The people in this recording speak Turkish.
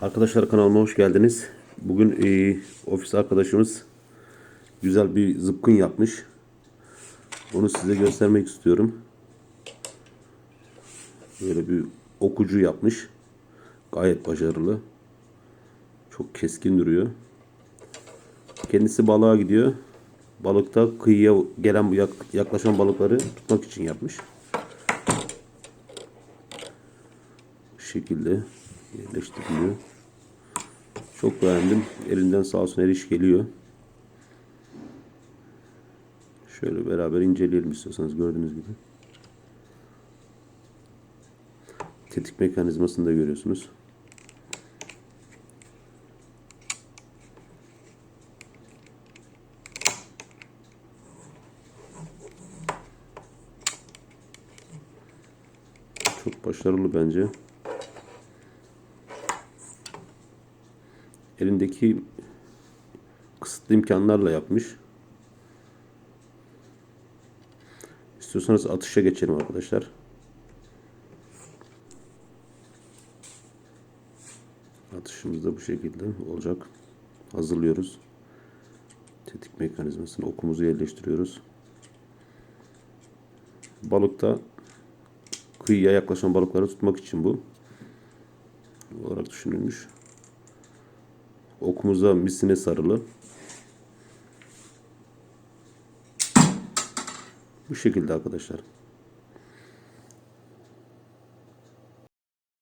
Arkadaşlar kanalıma hoş geldiniz. Bugün e, ofis arkadaşımız güzel bir zıpkın yapmış. Onu size göstermek istiyorum. Böyle bir okucu yapmış. Gayet başarılı. Çok keskin duruyor. Kendisi balığa gidiyor. Balıkta kıyıya gelen yak- yaklaşan balıkları tutmak için yapmış. Bu şekilde yerleştiriliyor. Çok beğendim. Elinden sağ olsun her iş geliyor. Şöyle beraber inceleyelim istiyorsanız gördüğünüz gibi. Tetik mekanizmasını da görüyorsunuz. Çok başarılı bence. Elindeki kısıtlı imkanlarla yapmış. İstiyorsanız atışa geçelim arkadaşlar. Atışımız da bu şekilde olacak. Hazırlıyoruz. Tetik mekanizmasını okumuzu yerleştiriyoruz. Balıkta kıyıya yaklaşan balıkları tutmak için bu olarak düşünülmüş. Okumuza misine sarılı. Bu şekilde arkadaşlar.